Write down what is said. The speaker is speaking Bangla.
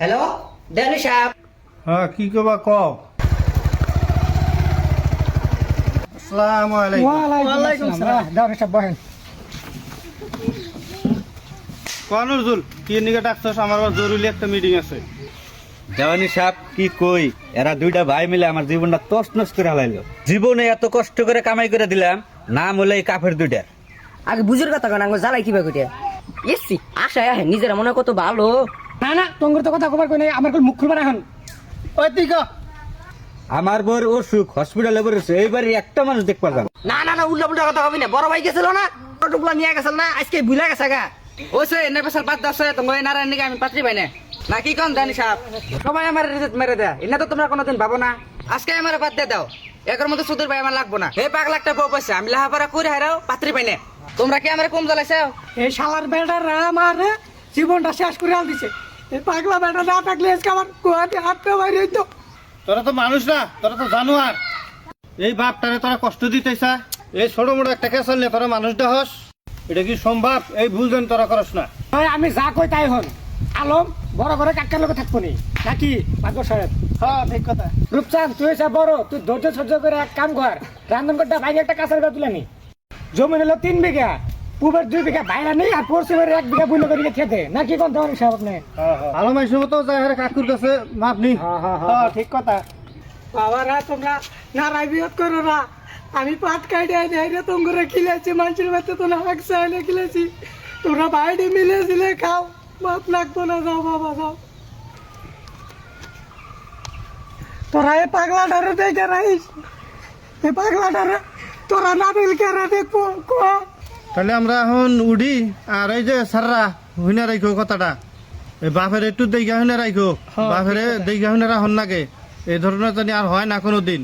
হ্যালো সাহেব। হ্যাঁ কি কবা ক আসসালামু আলাইকুম। ওয়ালাইকুম সালাম। দাও সব বহেন কি নিকে ডাকছস? আমার জরুরি একটা মিটিং আছে। দেওয়ানি সাহেব কি কই? এরা দুইটা ভাই মিলে আমার জীবনটা তস নস করে হালাইলো। জীবনে এত কষ্ট করে কামাই করে দিলাম নাম হলো এই কাফের দুইটার। আগে বুঝুর কথা কেন আঙ্গুল জ্বালাই কিবা কইতে এসছি আশায় আহে নিজেরা মনে কত ভালো। না না তোমার তো কথা কবার কই নাই আমার কল মুখ খুলবা এখন। ওই তুই ক? আমার বর অসুখ হসপিটালে পড়েছে এইবারে একটা মানুষ দেখ পারলাম না। না না উল্টা পুল্টা কথা হবি না বড় ভাই গেছিল না টুকলা নিয়ে গেছিল না আজকে ভুলে গেছে গা। ওইসে এনে পেশাল বাদ দাসে তোমার নারায়ণ নিকে আমি পাত্রী পাই না। না কি কন জানি সাহেব সবাই আমার রিজেক্ট মেরে দেয় এনে তো তোমরা কোনোদিন ভাবো না। আজকে আমার বাদ দিয়ে দাও। একের মধ্যে সুদের ভাই আমার লাগবো না। হে পাগলা একটা বউ পয়সা আমি লাহাপাড়া করে হারাও পাত্রী পাই না। তোমরা কি আমার কম জ্বালাইছো? এই শালার বেটারা আমার জীবনটা শেষ করে আল দিছে। এই পাগলা বেটা না থাকলে আজকে আমার কোয়াতে হাত পা বাইরে হইতো। তোরা তো মানুষ না তোরা তো জানোয়ার। এই বাপটারে তোরা কষ্ট দিতেছা এই ছোট মোটো একটা কেসল নিয়ে তোরা মানুষ দেহস। এটা কি সম্ভব? এই ভুল যেন তোরা করস না। আমি যা কই তাই হন। আলম বড় ঘরে কাকার লোক থাকব নি? নাকি ভাগ্য সাহেব? হ্যাঁ ঠিক কথা। রূপচাঁদ তুই এসে বড় তুই ধৈর্য সহ্য করে এক কাম কর। রান্ধন করতে বাইরে একটা কাঁচার গাছ তুলে নি। জমি নিল তিন বিঘা। পুবের দুই বিঘা বাইরে নেই আর পশ্চিমের এক বিঘা বুঝলো করে খেতে। নাকি কোন ধরনের সাহেব আপনি? ভালো মানুষের মতো যাই হারে কাকুর কাছে মাপ নি হ্যাঁ, হ্যাঁ, হ্যাঁ। ঠিক কথা। বাবারা তোমরা নারাই বিয়োগ করো না। আমি পাট কাটে আনি আইরে তোমরা খিলেছি মানুষের বাড়িতে তো না একশো আইনে খিলেছি তোমরা বাইরে মিলে দিলে খাও বাপ লাগবো না যাও বাবা যাও। তোরা এই পাগলা ডারে দেখে রাইস এই পাগলা ডারে তোরা না দিল কেরা দেখব কোয়া তাহলে আমরা এখন উডি আর এই যে সাররা হইনা রাখো কথাটা। বাপের একটু দেখা হইনা রাখো বাপের দেখা হইনা রাখুন নাগে। এই ধরনের জানি আর হয় না কোনো দিন।